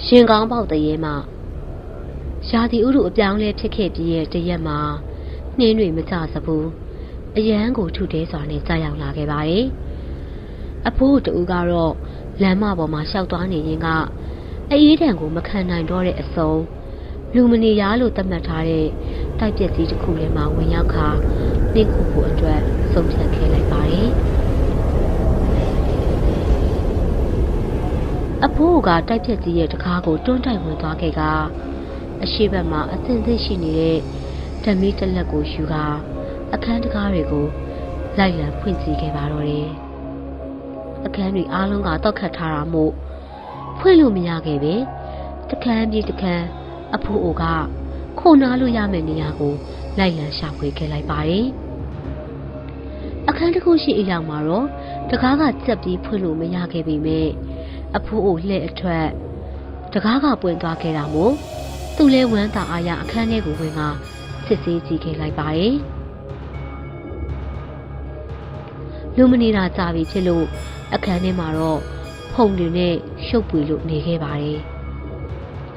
ရှင်ကောင်းပေါက်တရေမှာရာသီဥတုအပြောင်းလဲဖြစ်ခဲ့ပြီးရဲ့တရက်မှာနှင်းတွေမကျစဘူးအရန်ကိုထုတဲစွာနဲ့ကြာရောက်လာခဲ့ပါတယ်အဖိုးတူကတော့လမ်းမပေါ်မှာရှောက်သွားနေရင်ကအေးတံကိုမခံနိုင်တော့တဲ့အစုံလူမနေရလို့သတ်မှတ်ထားတဲ့တိုက်ပြက်ကြီးတစ်ခုထဲမှာဝင်ရောက်ခါနှင်းခုဖို့အတွက်ဆုံးဖြတ်ခဲ့လိုက်ပါတယ် အဖိုးကတိုက်ဖြတ်ကြီးရဲ့တကားကိုတွန်းတိုက်ဝင်သွားခဲ့ကအရှိဘက်မှာအသင်သိရှိနေတဲ့ဓမီတစ်လက်ကိုယူကအခန်းတကားတွေကိုလိုက်လံဖွင့်ကြည့်ခဲ့ပါတော့တယ်။အခန်းတွေအားလုံးကတောက်ခတ်ထားတာမို့ဖွင့်လို့မရခဲ့ပဲ။တခန်းပြေးတခန်းအဖိုးအိုကခုန်နာလို့ရမယ့်နေရာကိုလိုက်လံရှာဖွေခဲ့လိုက်ပါတယ်။အခန်းတစ်ခုရှိအရောက်မှာတော့တကားကကြက်ပြီးဖွင့်လို့မရခဲ့ပေမဲ့ အဖိုးအိုလှဲ့အထွက်တကားကပွင့်သွားခဲ့တာမို့သူလဲဝမ်းသာအားရအခန်းထဲကိုဝင်ကစစ်ဆေးကြည့်ခဲ့လိုက်ပါတယ်လူမနေတာကြာပြီဖြစ်လို့အခန်းထဲမှာတော့ဖုန်တွေနဲ့ရှုပ်ပွေလို့နေခဲ့ပါတယ်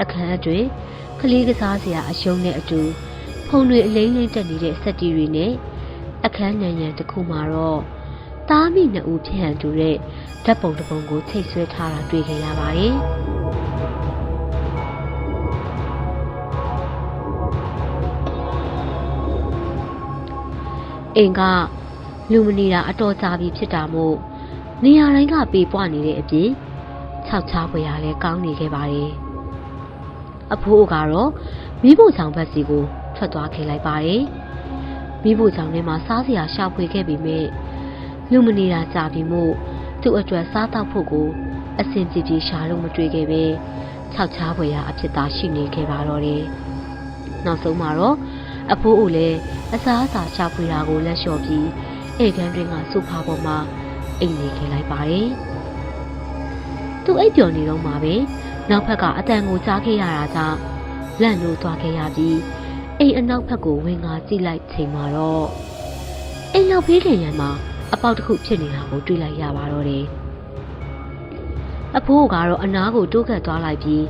အခန်းအတွင်းကလေးကစားစရာအယုံနဲ့အတူဖုန်တွေအလိမ့်လိမ့်တက်နေတဲ့စက်တီတွေနဲ့အခန်းနံရံတစ်ခုမှာတော့ သားမိနှစ်ဦးဖြစ်ဟန်တူတဲ့ဓာတ်ပုံတစ်ပုံကိုချိတ်ဆွဲထားတာတွေ့ခဲ့ရပါတယ်။အိမ်ကလူမနေတာအတော်ကြာပြီဖြစ်တာမို့နေရာတိုင်းကပေပွားနေတဲ့အပြင်ခြောက်ချားပွေရလဲကောင်းနေခဲ့ပါတယ်။အဖိုးကတော့မိဖို့ဆောင်ဘက်စီကိုထွက်သွားခဲ့လိုက်ပါတယ်။မိဖို့ဆောင်ထဲမှာစားစရာရှာဖွေခဲ့ပြီးမြဲ လူမနေတာကြာပြီမို့သူ့အတွက်စားတော့ဖို့ကိုအဆင်ပြေပြေရှာလို့မတွေ့ခဲ့ပဲခြောက်ချားပွေရအဖြစ်သာရှိနေခဲ့ပါတော့တယ်။နောက်ဆုံးမှာတော့အဖိုးအိုလည်းအစားအစာရှာဖွေတာကိုလက်လျှော့ပြီးအိမ်ခန်းတွင်ကဆိုဖာပေါ်မှာအိမ်နေခဲ့လိုက်ပါတယ်။သူအိပ်ပျော်နေတော့မှပဲနောက်ဘက်ကအတန်ကိုကြားခဲ့ရတာကြောင့်လန့်လို့သွားခဲ့ရပြီးအိမ်အနောက်ဘက်ကိုဝင်ငါကြည့်လိုက်ချိန်မှာတော့အိမ်နောက်ဘေးခင်ရံမှာ အပေါက်တစ်ခုဖြစ်နေတာကိုတွေ့လိုက်ရပါတော့တယ်။အဖိုးကတော့အနားကိုတိုးကပ်သွားလိုက်ပြီး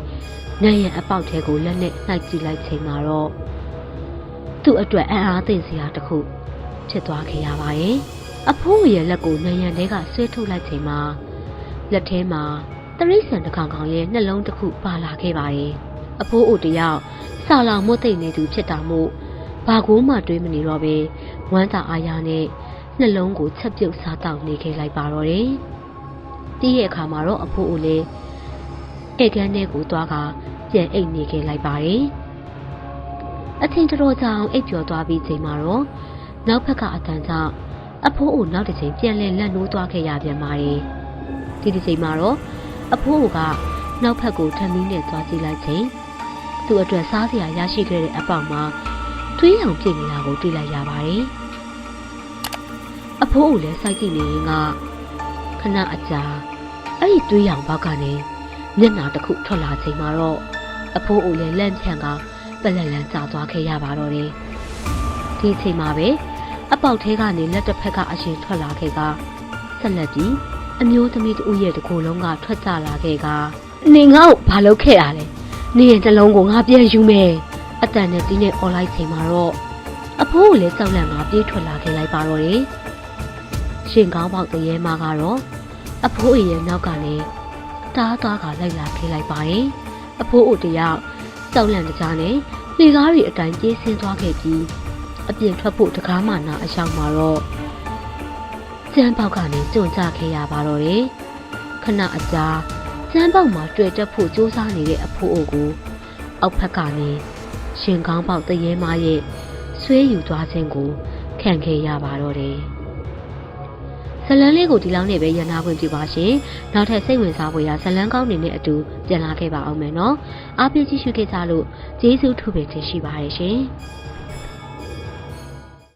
နံရံအပေါက်ထဲကိုလက်နဲ့နှိုက်ကြည့်လိုက်ချိန်မှာတော့သူ့အတွက်အံ့အားသင့်စရာတစ်ခုဖြစ်သွားခဲ့ရပါရဲ့။အဖိုးရဲ့လက်ကိုနံရံထဲကဆွဲထုတ်လိုက်ချိန်မှာလက်ထဲမှာတရိษံတစ်ကောင်ကောင်ရဲ့နှလုံးတစ်ခုပါလာခဲ့ပါရဲ့။အဖိုးအိုတယောက်ဆာလောင်မွတ်သိမ့်နေသူဖြစ်တာမို့ဘာကိုမှတွေးမနေတော့ပဲဝမ်းသာအားရနဲ့ နှလုံးကိုချက်ပြုတ်စားတောက်နေခဲ့လိုက်ပါတော့တယ်။တီးရဲ့အခါမှာတော့အဖိုးအိုလည်းဧကန်းထဲကိုသွားကပြန်အိတ်နေခဲ့လိုက်ပါတယ်။အထင်တော်တော်ကြောင်အိပ်ပျော်သွားပြီးချိန်မှာတော့နောက်ဘက်ကအတန်ကြောင့်အဖိုးအိုနောက်တစ်ချိန်ပြန်လဲလက်နိုးသွားခဲ့ရပြန်ပါတယ်။ဒီတစ်ချိန်မှာတော့အဖိုးအိုကနောက်ဘက်ကိုထမင်းနဲ့သွားကြည့်လိုက်ချိန်သူ့အတွက်စားစရာရရှိခဲ့တဲ့အပေါက်မှာသွေးရောင်ပြည့်နေတာကိုတွေ့လိုက်ရပါတယ်။ အဖိုးကိုလည်းစိုက်ကြည့်နေရင်ကခဏအကြာအဲ့ဒီသွေးရောင်ဘောက်ကနေမျက်နှာတစ်ခုထွက်လာချိန်မှာတော့အဖိုးအိုလည်းလန့်ဖြန့်ကပလက်လန်းကျသွားခဲ့ရပါတော့တယ်။ဒီအချိန်မှာပဲအပေါက်ထဲကနေလက်တစ်ဖက်ကအရင်ထွက်လာခဲ့ကဆက်လက်ပြီးအမျိုးသမီးတဦးရဲ့တကိုယ်လုံးကထွက်ကြလာခဲ့ကနေငါ့ကိုဘာလုပ်ခဲ့တာလဲ။နေရင်တစ်လုံးကိုငါပြန်ယူမယ်။အတန်နဲ့တီးနဲ့អော်လိုက်ချိန်မှာတော့အဖိုးကိုလည်းစောက်လန့်ကပြေးထွက်လာခဲ့လိုက်ပါတော့တယ်။ ရှင်ကောင်းပေါက်တရေမကတော့အဖိုးအိရဲ့နောက်ကနေတားသွားကလိုက်လာခဲ့လိုက်ပါရင်အဖိုးအိုတယောက်စောက်လန့်တကြားနဲ့လေကားတွေအတိုင်းပြေးဆင်းသွားခဲ့ပြီးအပြင်ထွက်ဖို့တကားမှနာအရောက်မှာတော့ကျန်းပေါက်ကနေကျွံ့ကြခဲ့ရပါတော့တယ်။ခဏအကြာကျန်းပေါက်မှာတွေ့တက်ဖို့စူးစမ်းနေတဲ့အဖိုးအိုကိုအောက်ဖက်ကနေရှင်ကောင်းပေါက်တရေမရဲ့ဆွဲယူသွားခြင်းကိုခံခဲ့ရပါတော့တယ်။ ဇလန်းလေးကိုဒီလောက်နဲ့ပဲရနာခွင့်ပြုပါရှင်။နောက်ထပ်စိတ်ဝင်စားဖွယ်ရာဇလန်းကောင်းတွေနဲ့အတူပြန်လာခဲ့ပါအောင်မယ်နော်။အားပေးကြည့်ရှုခဲ့ကြလို့ကျေးဇူးထူးပင်တင်ရှိပါတယ်ရှင်။